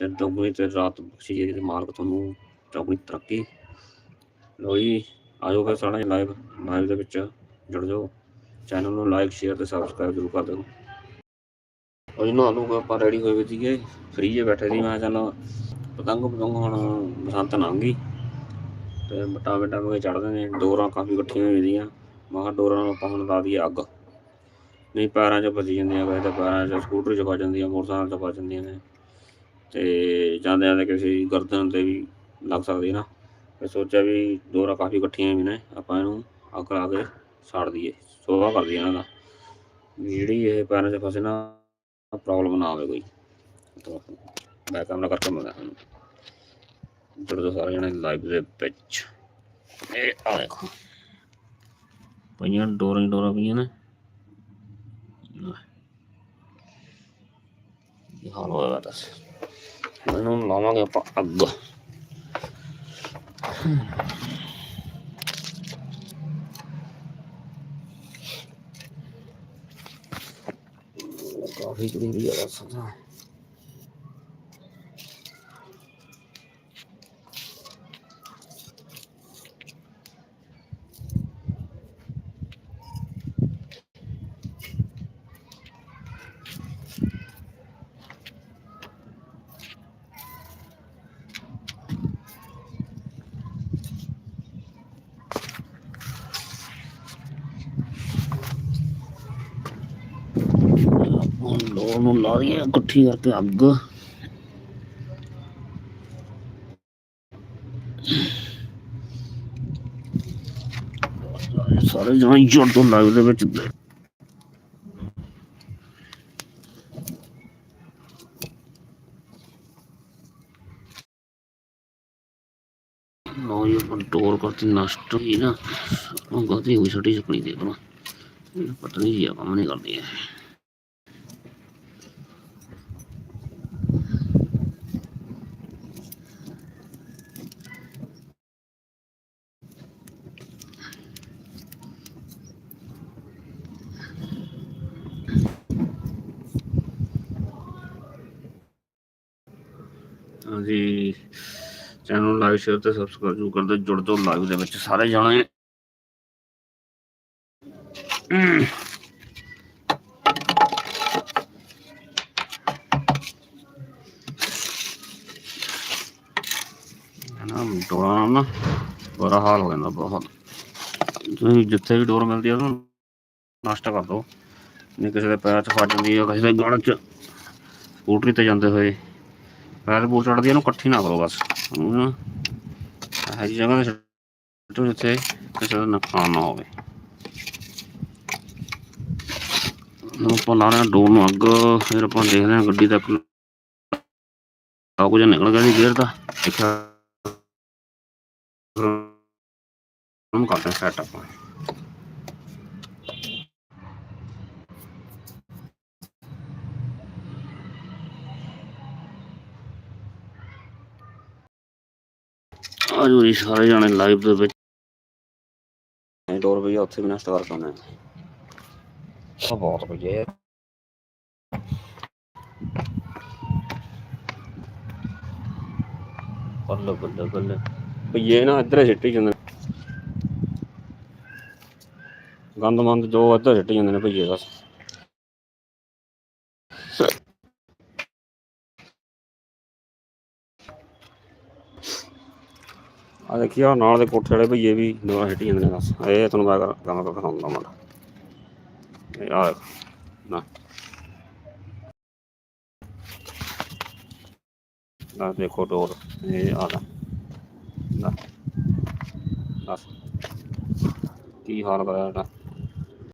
ਤੇ ਦੁਗਣੀ ਤੇ ਰਾਤ ਬਖਸ਼ੀ ਜਿਹੜੀ ਤੇ ਮਾਲਕ ਤੁਹਾਨੂੰ ਚੌਗਣੀ ਤਰੱਕੀ ਲੋ ਜੀ ਆਜੋ ਫਿਰ ਸਾਡਾ ਲਾਈਵ ਲਾਈਵ ਦੇ ਵਿੱਚ ਜੁੜ ਜਾਓ। ਚੈਨਲ ਨੂੰ ਲਾਈਕ ਸ਼ੇਅਰ ਤੇ ਸਬਸਕ੍ਰਾਈਬ ਜ਼ਰੂਰ ਕਰ ਦਿਓ। ਉਹ ਨਾ ਨੂੰ ਆਪਾਂ ਰੈਡੀ ਹੋਏ ਹੋਏ ਸੀਗੇ। ਫ੍ਰੀ ਜੇ ਬੈਠੇ ਸੀ, ਮੈਂ ਕਿਹਾ ਚੱਲ ਪਤੰਗ ਪਤੰਗ ਹੁਣ ਬਸੰਤ ਲੰਘ ਗਈ ਤੇ ਬਟਾ ਬਟਾ ਕੇ ਚੜਦੇ ਨੇ ਡੋਰਾਂ ਕਾਫੀ ਇਕੱਠੀਆਂ ਹੋਈਆਂ ਦੀਆਂ। ਮੈਂ ਕਿਹਾ ਡੋਰਾਂ ਨੂੰ ਆਪਾਂ ਹੁਣ ਲਾ ਦਈਏ ਅੱਗ। ਨਹੀਂ, ਪੈਰਾਂ 'ਚ ਵੱਜੀ ਜਾਂਦੀਆਂ, ਵੈਸੇ ਤਾਂ ਪੈਰਾਂ 'ਚ ਸਕੂਟਰ 'ਚ ਵੱਜ ਜਾਂਦੀਆਂ, ਮੋਟਰਸਾਈਕਲ 'ਚ ਵੱਜ ਜਾਂਦੀਆਂ ਨੇ। ਤੇ ਜਾਂਦੇ ਜਾਂਦੇ ਕਿਸੇ ਗਰਦਨ ਤੇ ਵੀ ਲੱਗ ਸਕਦੀ ਨਾ। ਫਿਰ ਸੋਚਿਆ ਵੀ ਡੋਰਾਂ ਕਾਫੀ ਇਕੱਠੀਆਂ ਵੀ ਨੇ, ਆਪਾਂ ਇਹਨੂੰ ਅੱਗ ਲਾ ਕੇ ਸਾੜ ਦਈਏ ਸੋਵਾ ਕਰ ਦਈਏ ਇਹਨਾਂ ਦਾ। ਵੀ ਜਿਹੜੀ ਇਹ ਪੈਰਾਂ 'ਚ ਫਸੇ ਨਾ ਪ੍ਰੋਬਲਮ ਨਾ ਆਵੇ ਕੋਈ। ਮੈਂ ਕੈਮਰਾ ਕਰਕੇ ਮਿਲਦਾ ਤੁਹਾਨੂੰ ਜੁੜ ਜਾਓ ਸਾਰੇ ਜਣੇ ਲਾਈਵ ਦੇ ਵਿੱਚ। ਇਹ ਆ ਦੇਖੋ। ਪਈਆਂ ਡੋਰਾਂ ਹੀ ਡੋਰਾਂ ਪਈਆਂ ਨੇ। ਇਹ ਹਾਲ ਹੋਇਆ ਦੱਸ। ਮੈਨੂੰ ਲਾਵਾਂਗੇ ਆਪਾਂ ਅੱਗ ਕਾਫੀ ਜ਼ਰੂਰੀ ਹੈ ਦੱਸ ਤਾਂ ਹੁਣ ਲੋਰ ਨੂੰ ਲਾ ਦਈਏ ਇਕੱਠੀ ਕਰਕੇ ਅੱਗ। ਸਾਰੇ ਜਣੇ ਜੁੜ ਤੋਂ ਲਾਈਵ ਦੇ ਵਿੱਚ ਲੋ ਇਹ ਕੰਟਰੋਲ ਕਰਤੀ ਨਸ਼ਟ ਹੋਈ ਨਾ। ਉਹ ਗਲਤੀ ਹੋਈ ਛੋਟੀ ਛਪਣੀ ਦੇ ਦੋ ਪਤਾ ਨਹੀਂ ਕੀ ਆ, ਕੰਮ ਨਹੀਂ ਕਰਦੀ ਹਾਂਜੀ। ਚੈਨਲ ਨੂੰ ਲਾਈਕ ਸ਼ੇਅਰ ਤੇ ਸਬਸਕ੍ਰਾਈਬ ਸ਼ੁਰੂ ਕਰ ਦਿਓ ਜੁੜ ਜਾਓ ਲਾਈਵ ਦੇ ਵਿੱਚ ਸਾਰੇ ਜਾਣੇ। ਹਮ। ਨਾ ਡੋਰਾਂ ਨਾ ਬੁਰਾ ਹਾਲ ਹੋ ਜਾਂਦਾ ਬਹੁਤ। ਤੁਸੀਂ ਜਿੱਥੇ ਵੀ ਡੋਰ ਮਿਲਦੀ ਆ, ਉਹਨੂੰ ਨਸ਼ਟ ਕਰ ਦਿਓ। ਨਹੀਂ ਕਿਸੇ ਦੇ ਪੈਰ 'ਚ ਫਸ ਜਾਂਦੀ ਆ, ਕਿਸੇ ਦੇ ਗਲ 'ਚ। ਸਕੂਟਰੀ ਤੇ ਜਾਂਦੇ ਹੋਏ। ਪੈਰ ਪੂਰ ਚੜਦੀ ਇਹਨੂੰ ਇਕੱਠੀ ਨਾ ਕਰੋ ਬਸ। ਨਾ ਇਹੋ ਜਿਹੀ ਜਗ੍ਹਾ ਤੇ ਸਿੱਟੋ ਜਿੱਥੇ ਕਿਸੇ ਦਾ ਨੁਕਸਾਨ ਨਾ ਹੋਵੇ। ਨੂੰ ਆਪਾਂ ਲਾ ਰਹੇ ਹਾਂ ਡੋਰ ਨੂੰ ਅੱਗ, ਫਿਰ ਆਪਾਂ ਦੇਖਦੇ ਹਾਂ ਗੱਡੀ ਤੱਕ ਆ ਕੁਝ ਨਿਕਲ ਗਿਆ ਸੀ ਗੇਅਰ ਦਾ। ਦੇਖਿਆ। ਉਹਨੂੰ ਕਰਦੇ ਸੈਟ ਆਪਾਂ ਆ ਜੀ ਸਾਰੇ ਜਾਣੇ ਲਾਈਵ ਦੇ ਵਿੱਚ। ਡੋਰ ਵੀ ਉੱਥੇ ਵੀ ਨਾ ਸਟਾਰ ਕਰਨਾ ਆ। ਬਹੁਤ ਵਧੀਆ ਬੱਲੇ ਬੱਲੇ ਬੱਲੇ। ਭਈਏ ਨਾ ਇੱਧਰ ਹੀ ਸਿੱਟੀ ਜਾਂਦੇ ਗੰਦ ਮੰਦ ਜੋ ਇੱਧਰ ਸਿੱਟੀ ਜਾਂਦੇ ਨੇ ਭਈਏ, ਬਸ। ਆ ਦੇਖਿਆ ਨਾਲ ਦੇ ਕੋਠੇ ਵਾਲੇ ਭਈਏ ਵੀ ਦੁਆ ਸਿੱਟੀ ਜਾਂਦੇ ਨੇ ਬਸ। ਇਹ ਤੁਹਾਨੂੰ ਮੈਂ ਕੰਮ ਕਰ ਦਿਖਾਉਂਦਾ ਮਾੜਾ। ਆ ਦੇਖੋ, ਨਾ। ਨਾ ਦੇਖੋ ਡੋਰ ਇਹ ਆ ਨਾ। ਬਸ। ਕੀ ਹਾਲ ਕਰਿਆ ਇਹਦਾ?